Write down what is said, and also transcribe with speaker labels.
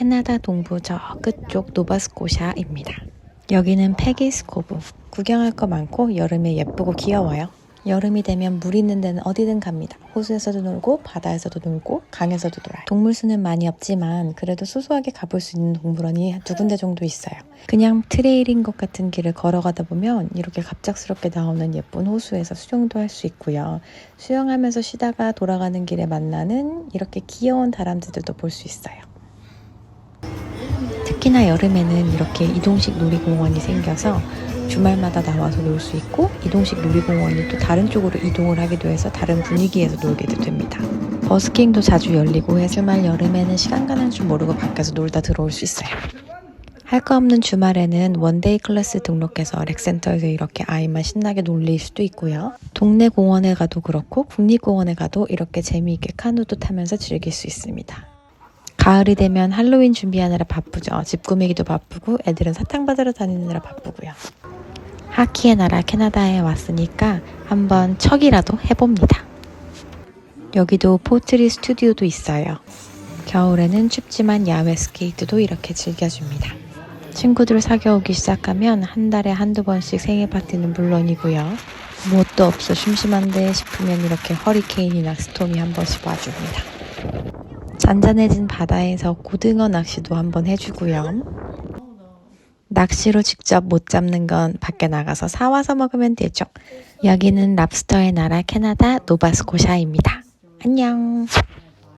Speaker 1: 캐나다 동부 저 끝쪽 노바스코샤입니다. 여기는 페기스코브. 구경할 거 많고 여름에 예쁘고 귀여워요. 여름이 되면 물 있는 데는 어디든 갑니다. 호수에서도 놀고 바다에서도 놀고 강에서도 놀아요. 동물 수는 많이 없지만 그래도 소소하게 가볼 수 있는 동물원이 두 군데 정도 있어요. 그냥 트레일인 것 같은 길을 걸어가다 보면 이렇게 갑작스럽게 나오는 예쁜 호수에서 수영도 할 수 있고요. 수영하면서 쉬다가 돌아가는 길에 만나는 이렇게 귀여운 다람쥐들도 볼 수 있어요. 특히나 여름에는 이렇게 이동식 놀이공원이 생겨서 주말마다 나와서 놀 수 있고 이동식 놀이공원이 또 다른 쪽으로 이동을 하기도 해서 다른 분위기에서 놀게도 됩니다. 버스킹도 자주 열리고 해 주말 여름에는 시간 가는 줄 모르고 밖에서 놀다 들어올 수 있어요. 할 거 없는 주말에는 원데이 클래스 등록해서 렉센터에서 이렇게 아이만 신나게 놀릴 수도 있고요. 동네 공원에 가도 그렇고 국립공원에 가도 이렇게 재미있게 카누도 타면서 즐길 수 있습니다. 가을이 되면 할로윈 준비하느라 바쁘죠. 집 꾸미기도 바쁘고 애들은 사탕 받으러 다니느라 바쁘고요. 하키의 나라 캐나다에 왔으니까 한번 척이라도 해봅니다. 여기도 포트리 스튜디오도 있어요. 겨울에는 춥지만 야외 스케이트도 이렇게 즐겨줍니다. 친구들 사귀어 오기 시작하면 한 달에 한두 번씩 생일 파티는 물론이고요. 무엇도 없어 심심한데 싶으면 이렇게 허리케인이나 스톰이 한 번씩 와줍니다. 잔잔해진 바다에서 고등어 낚시도 한번 해주고요. 낚시로 직접 못 잡는 건 밖에 나가서 사와서 먹으면 되죠. 여기는 랍스터의 나라 캐나다 노바스코샤입니다. 안녕.